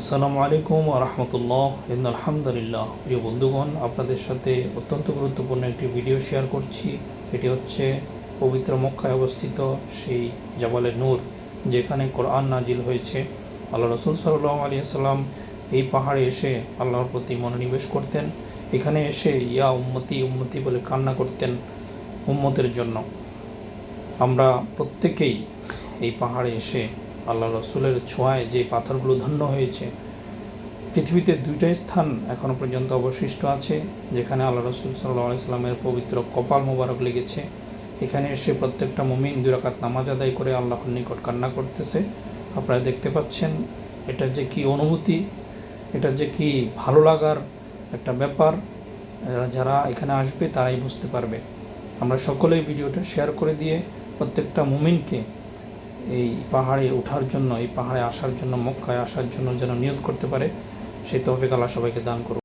আসসালামু আলাইকুম রহমতুল্লাহ। ইন আলহামদুলিল্লাহ। প্রিয় বন্ধুগণ, আপনাদের সাথে অত্যন্ত গুরুত্বপূর্ণ একটি ভিডিও শেয়ার করছি। এটি হচ্ছে পবিত্র মক্কায় অবস্থিত সেই জাবালে নূর, যেখানে কোরআন নাজিল হয়েছে। আল্লাহ রসুল সাল্লাহ আলী সাল্লাম এই পাহাড়ে এসে আল্লাহর প্রতি মনোনিবেশ করতেন। এখানে এসে ইয়া উম্মতি উম্মতি বলে কান্না করতেন উম্মতের জন্য। আমরা প্রত্যেকেই এই পাহাড়ে এসে আল্লাহ রসুলের ছোঁয়ায় যে পাথরগুলো ধন্য হয়েছে, পৃথিবীতে দুইটাই স্থান এখনও পর্যন্ত অবশিষ্ট আছে, যেখানে আল্লাহ রসুল সাল্লাহ পবিত্র কপাল মোবারক লেগেছে। এখানে এসে প্রত্যেকটা মুমিন দুরাকাত নামাজ আদায় করে আল্লাহর নিকট কান্না করতেছে। আপনারা দেখতে পাচ্ছেন, এটা যে কি অনুভূতি, এটা যে কি ভালো লাগার একটা ব্যাপার যারা এখানে আসবে তারাই বুঝতে পারবে। আমরা সকলেই ভিডিওটা শেয়ার করে দিয়ে প্রত্যেকটা মুমিনকে এই পাহাড়ে ওঠার জন্য, এই পাহাড়ে আসার জন্য, মক্কায় আসার জন্য যেন নিয়োগ করতে পারে, সেই তহফিক আল্লাহ সবাইকে দান করুন